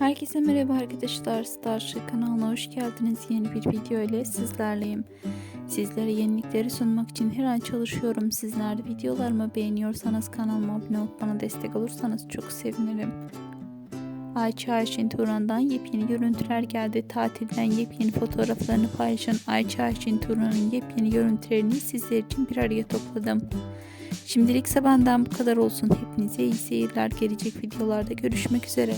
Herkese merhaba arkadaşlar. Starship kanalına hoş geldiniz. Yeni bir video ile sizlerleyim. Sizlere yenilikleri sunmak için her an çalışıyorum. Sizler de videolarımı beğeniyorsanız kanalıma abone olup bana destek olursanız çok sevinirim. Ayça Ayşin Turan'dan yepyeni görüntüler geldi. Tatilden yepyeni fotoğraflarını paylaşan Ayça Ayşin Turan'ın yepyeni görüntülerini sizler için bir araya topladım. Şimdilik ise benden bu kadar olsun. Hepinize iyi seyirler. Gelecek videolarda görüşmek üzere.